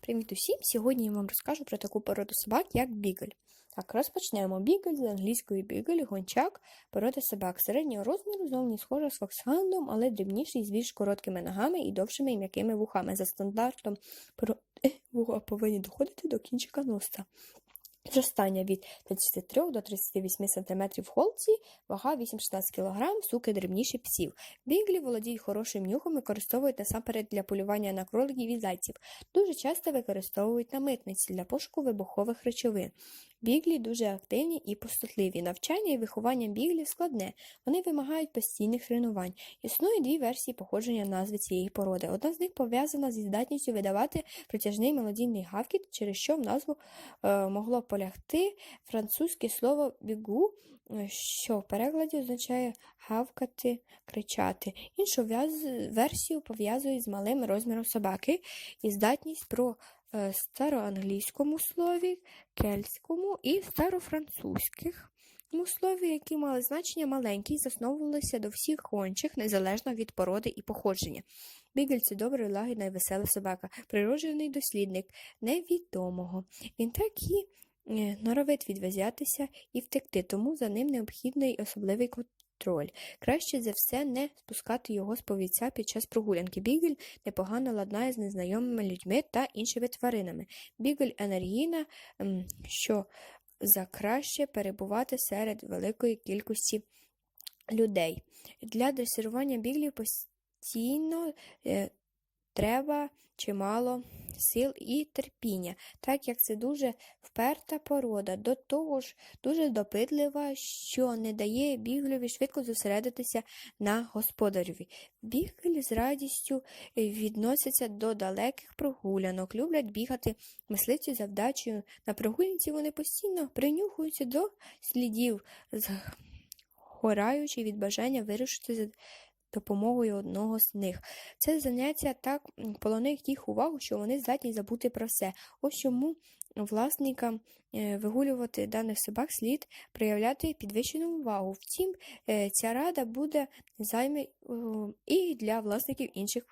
Привіт усім! Сьогодні я вам розкажу про таку породу собак, як бігель. Так, розпочнемо. Бігель з англійської бігель, гончак, порода собак середнього розміру, зовні схожа з фоксхаундом, але дрібніший з більш короткими ногами і довшими і м'якими вухами. За стандартом вуха повинні доходити до кінчика носа. Зростання від 33 до 38 см в холці, вага 8-16 кг, суки дрібніші псів. Біглі володіють хорошим нюхом і використовують насамперед для полювання на кроликів і зайців. Дуже часто використовують на митниці для пошуку вибухових речовин. Біглі дуже активні і пустотливі. Навчання і виховання біглів складне. Вони вимагають постійних тренувань. Існує дві версії походження назви цієї породи. Одна з них пов'язана зі здатністю видавати протяжний мелодійний гавкіт, через що в назву е, могло полягти французьке слово бігу, е, що в перекладі означає гавкати, кричати. Іншу версію пов'язують з малим розміром собаки і здатність про староанглійському слові, кельтському і старофранцузьких слові, які мали значення маленькі і засновувалися до всіх гончих, незалежно від породи і походження. Бігель це добра, лагідна і весела собака, природжений дослідник невідомого. Він так і е, норовить відвезятися і втекти, тому за ним необхідний особливий контроль. Краще за все не спускати його з повіця під час прогулянки. Бігель непогано ладнає з незнайомими людьми та іншими тваринами. Бігель енергійна, що за краще перебувати серед великої кількості людей. Для дресирування біглів постійно е, треба чимало сил і терпіння, так як це дуже вперта порода, до того ж дуже допитлива, що не дає біглеві швидко зосередитися на господареві. Біглі з радістю відносяться до далеких прогулянок, люблять бігати мисливці за вдачею. На прогулянці вони постійно принюхуються до слідів, згораючи від бажання вирушити допомогою одного з них. Це заняття так полонить їх увагу, що вони здатні забути про все. Ось чому власникам е, вигулювати даних собак слід проявляти підвищену увагу. Втім, е, ця рада буде займе і для власників інших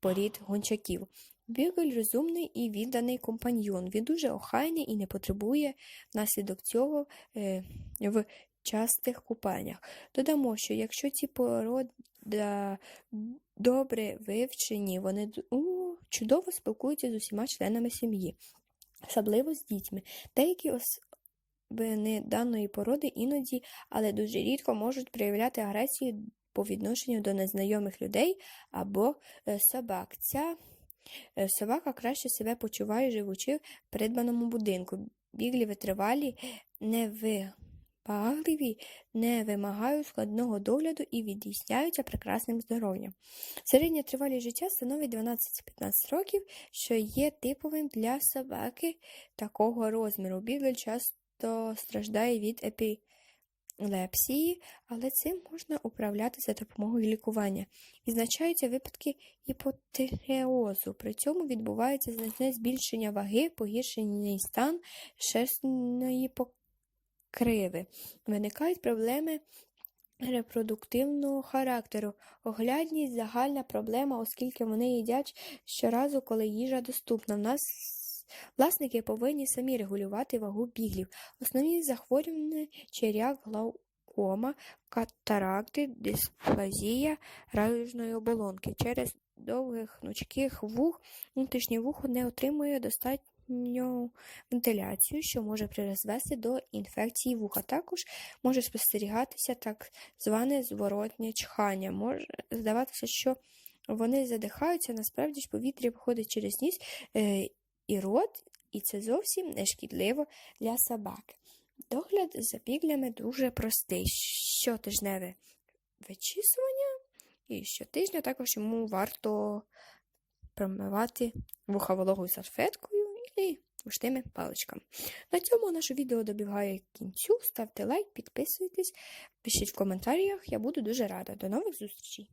порід гончаків. Бігель розумний і відданий компаньйон. Він дуже охайний і не потребує внаслідок цього е, в частих купаннях. Додамо, що якщо ці порода добре вивчені, вони чудово спілкуються з усіма членами сім'ї, особливо з дітьми. Деякі особини даної породи іноді, але дуже рідко можуть проявляти агресію по відношенню до незнайомих людей або е, собак. Ця е, собака краще себе почуває, живучи в придбаному будинку. Біглі витривалі, невибагливі, не вимагають складного догляду і відрізняються прекрасним здоров'ям. Середня тривалість життя становить 12-15 років, що є типовим для собаки такого розміру. Бігль часто страждає від епілепсії, але цим можна управляти за допомогою лікування. Відзначаються випадки іпотереозу. При цьому відбувається значне збільшення ваги, погіршений стан шерстної покриви. Виникають проблеми репродуктивного характеру. Оглядність загальна проблема, оскільки вони їдять щоразу, коли їжа доступна. В нас власники повинні самі регулювати вагу біглів. Основні захворювання черяк, глаукома, катаракти, дисплазія радужної оболонки. Через довгих гнучких вух внутрішнє вухо не отримує достатню вентиляцію, що може призвести до інфекції вуха. Також може спостерігатися так зване зворотнє чхання. Може здаватися, що вони задихаються, насправді ж повітря виходить через ніс е, і рот, і це зовсім не шкідливо для собаки. Догляд за біглями дуже простий. Щотижневе вичісування, і щотижня також йому варто промивати вуха вологою салфеткою і вушними паличками. На цьому наше відео добігає кінцю. Ставте лайк, підписуйтесь, пишіть в коментарях, я буду дуже рада. До нових зустрічей!